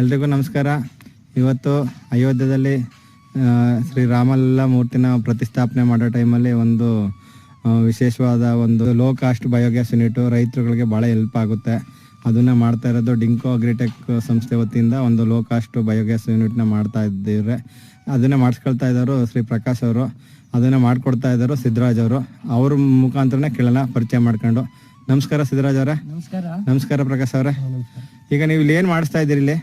ಎಲ್ರಿಗೂ ನಮಸ್ಕಾರ. ಇವತ್ತು ಅಯೋಧ್ಯದಲ್ಲಿ ಆ, ಶ್ರೀ ರಾಮಲಲ್ಲ ಮೂರ್ತಿನ ಪ್ರತಿಷ್ಠಾಪನೆ ಮಾಡೋ ಟೈಮಲ್ಲಿ ಒಂದು ವಿಶೇಷವಾದ ಒಂದು ಲೋ ಕಾಸ್ಟ್ ಬಯೋಗ್ಯಾಸ್ ಯೂನಿಟು ರೈತರುಗಳಿಗೆ ಭಾಳ ಹೆಲ್ಪ್ ಆಗುತ್ತೆ. ಅದನ್ನು ಮಾಡ್ತಾ ಇರೋದು ಡಿಂಕೋ ಅಗ್ರಿಟೆಕ್ ಸಂಸ್ಥೆ ವತಿಯಿಂದ ಒಂದು ಲೋ ಕಾಸ್ಟ್ ಬಯೋಗ್ಯಾಸ್ ಯೂನಿಟ್ನ ಮಾಡ್ತಾ ಇದ್ದೀವ್ರೆ. ಅದನ್ನು ಮಾಡಿಸ್ಕೊಳ್ತಾ ಇದ್ದವರು ಶ್ರೀ ಪ್ರಕಾಶ್ ಅವರು. ಅದನ್ನು ಮಾಡಿಕೊಡ್ತಾ ಇದ್ದರು ಸಿದ್ದರಾಜ್ ಅವರು. ಅವ್ರ ಮುಖಾಂತರನೇ ಕೇಳೋಣ ಪರಿಚಯ ಮಾಡ್ಕೊಂಡು. ನಮಸ್ಕಾರ ಸಿದ್ದರಾಜ್ ಅವರೇ. ನಮಸ್ಕಾರ. ನಮಸ್ಕಾರ ಪ್ರಕಾಶ್ ಅವರೇ. ಈಗ ನೀವು ಇಲ್ಲಿ ಏನು ಮಾಡಿಸ್ತಾ ಇದ್ದೀರಿ ಇಲ್ಲಿ?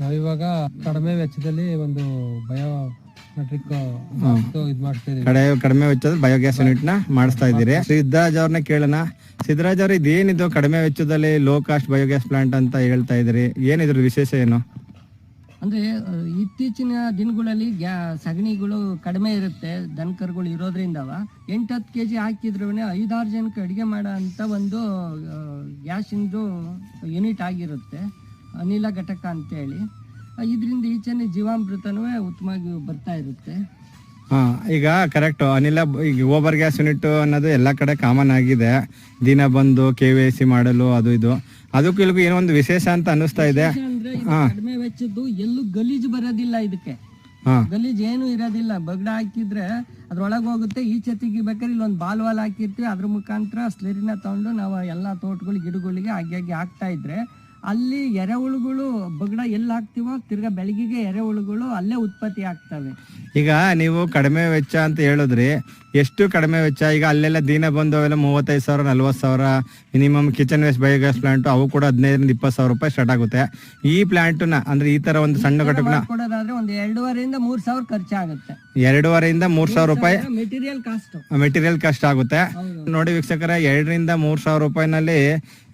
ನಾವಿವಾಗ ಕಡಿಮೆ ವೆಚ್ಚದಲ್ಲಿ ಒಂದು ಬಯೋ ಮೆಟ್ರಿಕ್ ಇದು ಮಾಡ್ತಾ ಇದೀವಿ. ಕಡೆ ಕಡಿಮೆ ವೆಚ್ಚದಲ್ಲಿ ಬಯೋಗ್ಯಾಸ್ ಯೂನಿಟ್ನ ಮಾಡಿಸ್ತಾ ಇದ್ದೀರಿ. ಸಿದ್ದರಾಜ್ ಅವ್ರನ್ನ ಕೇಳೋಣ. ಸಿದ್ದರಾಜ್ ಅವ್ರ ಇದೇನಿದು ಕಡಿಮೆ ವೆಚ್ಚದಲ್ಲಿ ಲೋ ಕಾಸ್ಟ್ ಬಯೋಗ್ಯಾಸ್ ಪ್ಲಾಂಟ್ ಅಂತ ಹೇಳ್ತಾ ಇದ್ರಿ ಏನಿದ್ರ ವಿಶೇಷ ಏನು? ಅಂದ್ರೆ ಇತ್ತೀಚಿನ ದಿನಗಳಲ್ಲಿ ಗ್ಯಾ ಸಗಣಿಗಳು ಕಡಿಮೆ ಇರುತ್ತೆ ದನಕರುಗಳು ಇರೋದ್ರಿಂದವ. ಎಂಟು ಹತ್ತು ಕೆ ಜಿ ಹಾಕಿದ್ರು ಐದಾರು ಜನಕ್ಕೆ ಅಡುಗೆ ಮಾಡೋ ಅಂತ ಒಂದು ಗ್ಯಾಸಿಂದು ಯೂನಿಟ್ ಆಗಿರುತ್ತೆ. ಅನಿಲ ಘಟಕ ಅಂತೇಳಿ. ಇದರಿಂದ ಈಚೆನೆ ಜೀವಾಮೃತನೂ ಉತ್ತಮವಾಗಿ ಬರ್ತಾ ಇರುತ್ತೆ. ಹಾ ಈಗ ಕರೆಕ್ಟ್ ಅನಿಲ ಈಗ ಓಬರ್ ಗ್ಯಾಸ್ ಯೂನಿಟ್ ಅನ್ನೋದು ಎಲ್ಲ ಕಡೆ ಕಾಮನ್ ಆಗಿದೆ. ದಿನ ಬಂದು ಕೆ ವಿ ಸಿ ಮಾಡಲು ಅದು ಇದು. ಅದಕ್ಕೂ ಇಲ್ಲಿಗೂ ಏನೋ ಒಂದು ವಿಶೇಷ ಅಂತ ಅನ್ನಿಸ್ತಾ ಇದೆ. ಅಂದ್ರೆ ಕಡಿಮೆ ವೆಚ್ಚದ್ದು ಎಲ್ಲೂ ಗಲೀಜು ಬರೋದಿಲ್ಲ ಇದಕ್ಕೆ. ಹಾ. ಗಲೀಜ್ ಏನು ಇರೋದಿಲ್ಲ. ಬಗ್ಡ ಹಾಕಿದ್ರೆ ಅದ್ರೊಳಗೆ ಹೋಗುತ್ತೆ. ಈಚೆ ತೆಗಿಬೇಕಾದ್ರೆ ಇಲ್ಲೊಂದು ಬಾಲ್ ವಾಲ್ ಹಾಕಿರ್ತೀವಿ. ಅದ್ರ ಮುಖಾಂತರ ಸ್ಲೇರಿನ ತಗೊಂಡು ನಾವು ಎಲ್ಲ ತೋಟಗಳು ಗಿಡಗಳಿಗೆ ಆಗಿ ಆಗಿ ಹಾಕ್ತಾ ಇದ್ರೆ ಅಲ್ಲಿ ಎರೆಹುಳುಗಳು ಬಗ್ಡ ಎಲ್ಲಿ ಹಾಕ್ತಿವೋ ತಿರ್ಗಾ ಬೆಳಗಿಗೆ ಎರೆಹುಳುಗಳು ಅಲ್ಲೇ ಉತ್ಪತ್ತಿ ಆಗ್ತವೆ. ಈಗ ನೀವು ಕಡಿಮೆ ವೆಚ್ಚ ಅಂತ ಹೇಳಿದ್ರಿ ಎಷ್ಟು ಕಡಿಮೆ ವೆಚ್ಚ? ಈಗ ಅಲ್ಲೆಲ್ಲ ದಿನ ಬಂದು ಅವೆಲ್ಲ ಮೂವತ್ತೈದು ಸಾವಿರ ನಲ್ವತ್ತು ಸಾವಿರ minimum kitchen waste biogas plant ಅವು ಕೂಡ ಹದಿನೈದರಿಂದ ಇಪ್ಪತ್ತು ಸಾವಿರ ರೂಪಾಯಿ ಸ್ಟಾರ್ಟ್ ಆಗುತ್ತೆ. ಈ ಪ್ಲಾಂಟ್ನ ಅಂದ್ರೆ ಈ ತರ ಒಂದು ಸಣ್ಣ ಘಟಕನ ಕೊಡೋದಾದ್ರೆ ಒಂದು ಎರಡೂವರೆಯಿಂದ ಮೂರ್ ಸಾವಿರ ಖರ್ಚಾಗುತ್ತೆ. ಎರಡೂವರೆಯಿಂದ ಮೂರ್ ಸಾವಿರ ರೂಪಾಯಿ ಮೆಟೀರಿಯಲ್ ಕಾಸ್ಟ್ ಮೆಟೀರಿಯಲ್ ಕಾಸ್ಟ್ ಆಗುತ್ತೆ. ನೋಡಿ ವೀಕ್ಷಕರ ಎರಡರಿಂದ ಮೂರ್ ಸಾವಿರ ರೂಪಾಯಿನಲ್ಲಿ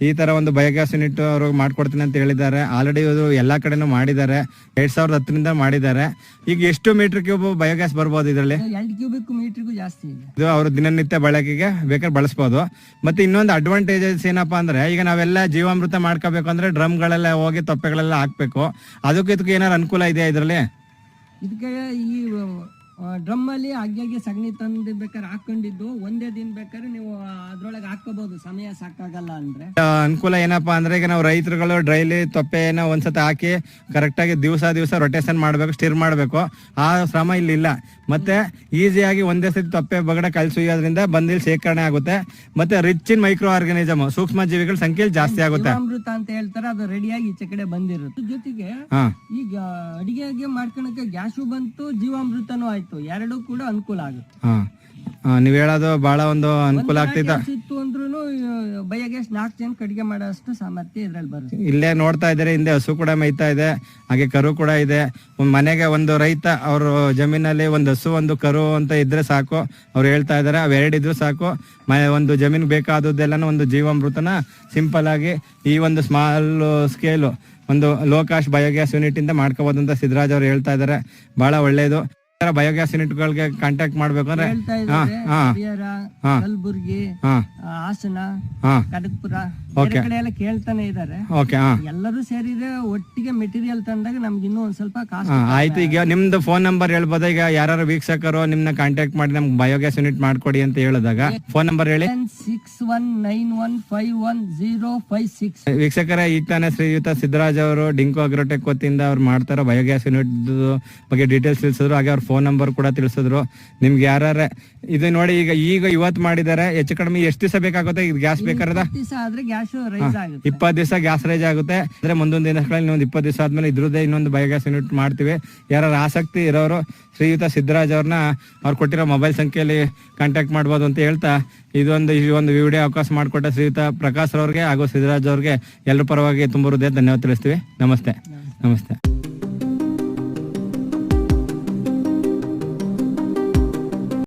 ಈ ತರ ಒಂದು ಬಯೋಗ್ಯಾಸ್ ಯೂನಿಟ್ ಅವರು ಮಾಡ್ಕೊಡ್ತೀನಿ ಅಂತ ಹೇಳಿದ್ದಾರೆ. ಆಲ್ರೆಡಿ ಇವರು ಎಲ್ಲಾ ಕಡೆನೂ ಮಾಡಿದ್ದಾರೆ. ಎರಡ್ ಸಾವಿರದ ಹತ್ತರಿಂದ ಮಾಡಿದ್ದಾರೆ. ಈಗ ಎಷ್ಟು ಮೀಟರ್ ಕ್ಯೂಬ್ ಬಯೋಗ್ಯಾಸ್ ಬರ್ಬೋದು ಇದರಲ್ಲಿ? ಎರಡು ಕ್ಯೂಬಿಕ್ ಮೀಟರ್ಗೂ ಜಾಸ್ತಿ. ಇದೆ ಅವರು ದಿನನಿತ್ಯ ಬಳಕೆಗೆ ಬೇಕಾದ್ರೆ ಬಳಸ್ಬೋದು. ಮತ್ತೆ ಇನ್ನೊಂದು ಅಡ್ವಾಂಟೇಜಸ್ ಏನಪ್ಪಾ ಅಂದ್ರೆ ಈಗ ನಾವೆಲ್ಲ ಜೀವಾಮೃತ ಮಾಡ್ಕೋಬೇಕು ಅಂದ್ರೆ ಡ್ರಮ್ ಗಳೆಲ್ಲ ಹೋಗಿ ತೊಪ್ಪೆಗಳೆಲ್ಲ ಹಾಕ್ಬೇಕು. ಅದಕ್ಕೆ ಇದಕ್ಕೆ ಏನಾರು ಅನುಕೂಲ ಇದೆಯಾ ಇದರಲ್ಲಿ? ಇದಕ್ಕೆ ಈ ಡ್ರಮ್ ಅಲ್ಲಿ ಆಗ್ಯಾಗೆ ಸಗಣಿ ತಂದು ಬೇಕಾದ್ರೆ ಹಾಕೊಂಡಿದ್ದು ಒಂದೇ ದಿನ ಬೇಕಾದ್ರೆ ನೀವು ಅದ್ರೊಳಗೆ ಹಾಕೋಬಹುದು ಸಮಯ ಸಾಕಾಗಲ್ಲ ಅಂದ್ರೆ. ಅನುಕೂಲ ಏನಪ್ಪಾ ಅಂದ್ರೆ ಈಗ ನಾವು ರೈತರುಗಳು ಡ್ರೈಲಿ ತೊಪ್ಪೆನ ಒಂದ್ಸತಿ ಹಾಕಿ ಕರೆಕ್ಟ್ ಆಗಿ ದಿವಸ ದಿವಸ ರೊಟೇಷನ್ ಮಾಡ್ಬೇಕು ಸ್ಟಿರ್ ಮಾಡ್ಬೇಕು. ಆ ಶ್ರಮ ಇಲ್ಲಿ ಇಲ್ಲ ಮತ್ತೆ ಈಸಿಯಾಗಿ ಒಂದೇ ಸತಿ ತಪ್ಪೆ ಬಗಡ ಕಲ್ಸುಯೋದ್ರಿಂದ ಬಂದಿಲ್ ಶೇಖರಣೆ ಆಗುತ್ತೆ. ಮತ್ತೆ ರಿಚ್ ಇನ್ ಮೈಕ್ರೋ ಆರ್ಗನಿಸಮ್ ಸೂಕ್ಷ್ಮ ಜೀವಿಗಳ ಸಂಖ್ಯೆ ಜಾಸ್ತಿ ಆಗುತ್ತೆ. ಅಮೃತ ಅಂತ ಹೇಳ್ತಾರೆ ಅದು ರೆಡಿಯಾಗಿ ಈಚೆ ಕಡೆ ಬಂದಿರುತ್ತೆ. ಜೊತೆಗೆ ಈಗ ಅಡಿಗೆಗೆ ಮಾಡ್ಕೊಳಕ್ಕೆ ಗ್ಯಾಸು ಬಂತು ಜೀವಾಮೃತನೂ ಆಯ್ತು. ಎರಡು ಕೂಡ ಅನುಕೂಲ ಆಗುತ್ತೆ. ನೀವ್ ಹೇಳೋದು ಬಹಳ ಒಂದು ಅನುಕೂಲ ಆಗ್ತಿದೆ. ಗ್ಯಾಸ್ ಇತ್ತು ಅಂದ್ರೂ ನಾಲ್ಕು ಕಡಿಗೆ ಮಾಡೋಷ್ಟು ಸಾಮರ್ಥ್ಯ ಇದ್ರಲ್ಲಿ ಬರುತ್ತೆ. ಇಲ್ಲೇ ನೋಡ್ತಾ ಇದ್ದಾರೆ, ಹಿಂದೆ ಹಸು ಕೂಡ ಮೇಯ್ತಾ ಇದೆ, ಹಾಗೆ ಕರು ಕೂಡ ಇದೆ. ಒಂದ್ ಮನೆಗೆ ಒಂದು ರೈತ, ಅವ್ರ ಜಮೀನಲ್ಲಿ ಒಂದು ಹಸು, ಒಂದು ಕರು ಅಂತ ಇದ್ರೆ ಸಾಕು. ಅವ್ರು ಹೇಳ್ತಾ ಇದಾರೆ ಅವೆರಡಿದ್ರು ಸಾಕು. ಮ, ಒಂದು ಜಮೀನ್ ಬೇಕಾದದ್ದೆಲ್ಲನೂ ಒಂದು ಜೀವಾಮೃತನ ಸಿಂಪಲ್ ಆಗಿ ಈ ಒಂದು ಸ್ಮಾಲ್ ಸ್ಕೇಲು ಒಂದು ಲೋಕಾಶ್ ಬಯೋಗ್ಯಾಸ್ ಯೂನಿಟ್ ಇಂದ ಮಾಡ್ಕೋಬಹುದು ಅಂತ ಸಿದ್ದರಾಜ್ ಅವ್ರು ಹೇಳ್ತಾ ಇದಾರೆ ಬಹಳ ಒಳ್ಳೇದು. ಬಯೋಗ್ಯಾಸ್ ಯೂನಿಟ್ ಗಳಿಗೆ ಕಾಂಟ್ಯಾಕ್ಟ್ ಮಾಡ್ಬೇಕು ಅಂದ್ರೆ ಹೇಳ್ತಾ ಹಾ ಇದ್ದಾರೆ ಹಾ ಹರಿಹರ ಹಾ. ಕಲಬುರ್ಗಿ ಹಾಸನ ಕನಕಪುರ ಕಡೆ ಎಲ್ಲ ಕೇಳ್ತಾನೆ ಇದಾರೆ ಎಲ್ಲರೂ ಸೇರಿದ್ರೆ ಒಟ್ಟಿಗೆ ಮೆಟೀರಿಯಲ್ ತಂದಾಗ ನಮ್ಗೆ ಇನ್ನೂ ಒಂದ್ ಸ್ವಲ್ಪ ಆಯ್ತು. ಈಗ ನಿಮ್ದು ಫೋನ್ ನಂಬರ್ ಹೇಳ್ಬೋದ? ಈಗ ಯಾರು ವೀಕ್ಷಕರು ನಿಮ್ನ ಕಾಂಟ್ಯಾಕ್ಟ್ ಮಾಡಿ ನಮ್ಗೆ ಬಯೋಗ್ಯಾಸ್ ಯೂನಿಟ್ ಮಾಡ್ಕೊಡಿ ಅಂತ ಹೇಳಿದಾಗ ಫೋನ್ ನಂಬರ್ ಹೇಳಿ. Six one nine one five one zero five six. ವೀಕ್ಷಕರ ಈಗ ತಾನೇ ಶ್ರೀಯುತ ಸಿದ್ದರಾಜ್ ಅವರು ಡಿಂಕೋ ಅಗ್ರೋಟೆಕ್ ವತಿಯಿಂದ ಅವ್ರು ಮಾಡ್ತಾರ ಬಯೋಗ್ಯಾಸ್ ಯೂನಿಟ್ ಬಗ್ಗೆ ಡೀಟೇಲ್ಸ್ ತಿಳಿಸಿದ್ರು. ಹಾಗೆ ಅವ್ರ ಫೋನ್ ನಂಬರ್ ಕೂಡ ತಿಳಿಸಿದ್ರು. ನಿಮ್ಗೆ ಯಾರ ಇದು ನೋಡಿ ಈಗ ಈಗ ಇವತ್ತು ಮಾಡಿದ್ದಾರೆ ಹೆಚ್ಚು ಕಡಿಮೆ ಎಷ್ಟು ದಿವಸ ಬೇಕಾಗುತ್ತೆ? ಇದು ಗ್ಯಾಸ್ ಬೇಕಾರದ ಇಪ್ಪತ್ತು ದಿವಸ ಗ್ಯಾಸ್ ರೈಸ್ ಆಗುತ್ತೆ. ಅಂದ್ರೆ ಮುಂದೊಂದು ದಿನಗಳಲ್ಲಿ ಇನ್ನೊಂದು ಇಪ್ಪತ್ತು ದಿವಸ ಆದ್ಮೇಲೆ ಇದ್ರದ್ದೇ ಇನ್ನೊಂದು ಬಯೋಗ್ಯಾಸ್ ಯೂನಿಟ್ ಮಾಡ್ತೀವಿ. ಯಾರು ಆಸಕ್ತಿ ಇರೋರು ಶ್ರೀಯುತ ಸಿದ್ದರಾಜ್ ಅವ್ರನ್ನ ಅವ್ರು ಕೊಟ್ಟಿರೋ ಮೊಬೈಲ್ ಸಂಖ್ಯೆಯಲ್ಲಿ ಕಾಂಟ್ಯಾಕ್ಟ್ ಮಾಡ್ಬೋದು ಅಂತ ಹೇಳ್ತಾ ಇದೊಂದು ಈ ಒಂದು ವಿಡಿಯೋ ಅವಕಾಶ ಮಾಡಿಕೊಟ್ಟ ಶ್ರೀಯುತ ಪ್ರಕಾಶ್ ಅವ್ರಿಗೆ ಹಾಗೂ ಸಿದ್ದರಾಜ್ ಅವ್ರಿಗೆ ಎಲ್ಲರ ಪರವಾಗಿ ತುಂಬ ಹೃದಯ ಧನ್ಯವಾದ ತಿಳಿಸ್ತೀವಿ. ನಮಸ್ತೆ. ನಮಸ್ತೆ.